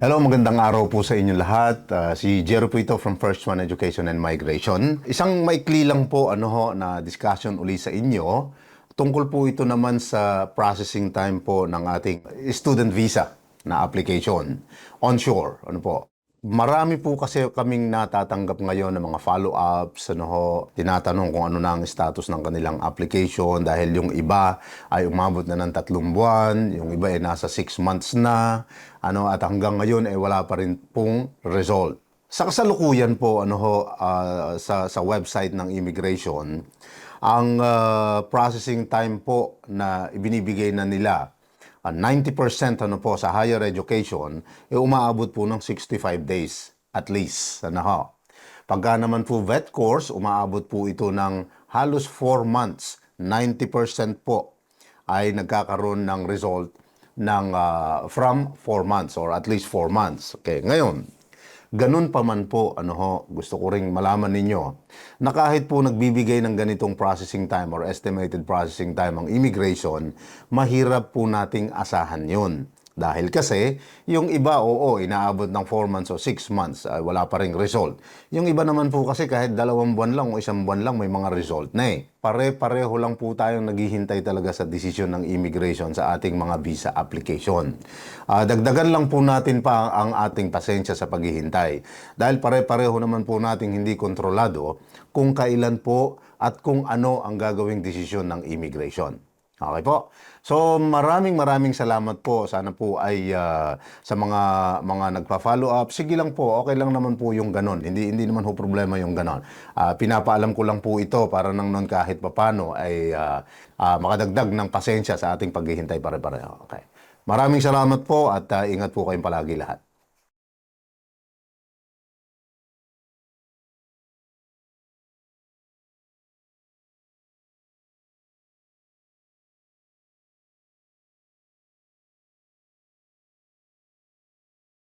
Hello, magandang araw po sa inyo lahat. Ah, si Jero po from First One Education and Migration. Isang maikli lang po ano ho, na discussion uli sa inyo. Tungkol po ito naman sa processing time po ng ating student visa na application onshore. Ano po? Marami po kasi kaming natatanggap ngayon ng mga follow-ups, ano ho, tinatanong kung ano na ang status ng kanilang application dahil yung iba ay umabot na ng tatlong buwan, yung iba ay nasa six months na, ano, at hanggang ngayon ay wala pa rin pong result. Sa kasalukuyan po, ano ho, ah, sa, sa website ng immigration, ang ah, processing time po na ibinibigay na nila Ah, 90% ano po sa higher education, eh umaabot po ng 65 days at least. Ano ho. Pagka naman po vet course, umaabot po ito ng halos 4 months. 90% po ay nagkakaroon ng result ng ah, from 4 months or at least 4 months. Okay, ngayon, Ganun pa man po, ano ho, gusto ko ring malaman ninyo na kahit po nagbibigay ng ganitong processing time or estimated processing time ang immigration, mahirap po nating asahan yun. Dahil kasi, yung iba, oo, inaabot ng 4 months o 6 months, ay wala pa ring result. Yung iba naman po kasi kahit dalawang buwan lang o isang buwan lang, may mga result na eh. Pare-pareho lang po tayong naghihintay talaga sa desisyon ng immigration sa ating mga visa application. Ah, dagdagan lang po natin pa ang ating pasensya sa paghihintay. Dahil pare-pareho naman po nating hindi kontrolado kung kailan po at kung ano ang gagawing desisyon ng immigration. Okay po. So maraming maraming salamat po. Sana po ay ah, sa mga mga nagpa-follow up, sige lang po, okay lang naman po yung ganon. Hindi hindi naman ho problema yung ganon. Ah, pinapaalam ko lang po ito para nang non kahit papano ay ah, ah, makadagdag ng pasensya sa ating paghihintay pare-pareho. Okay. Maraming salamat po at ah, ingat po kayong palagi lahat.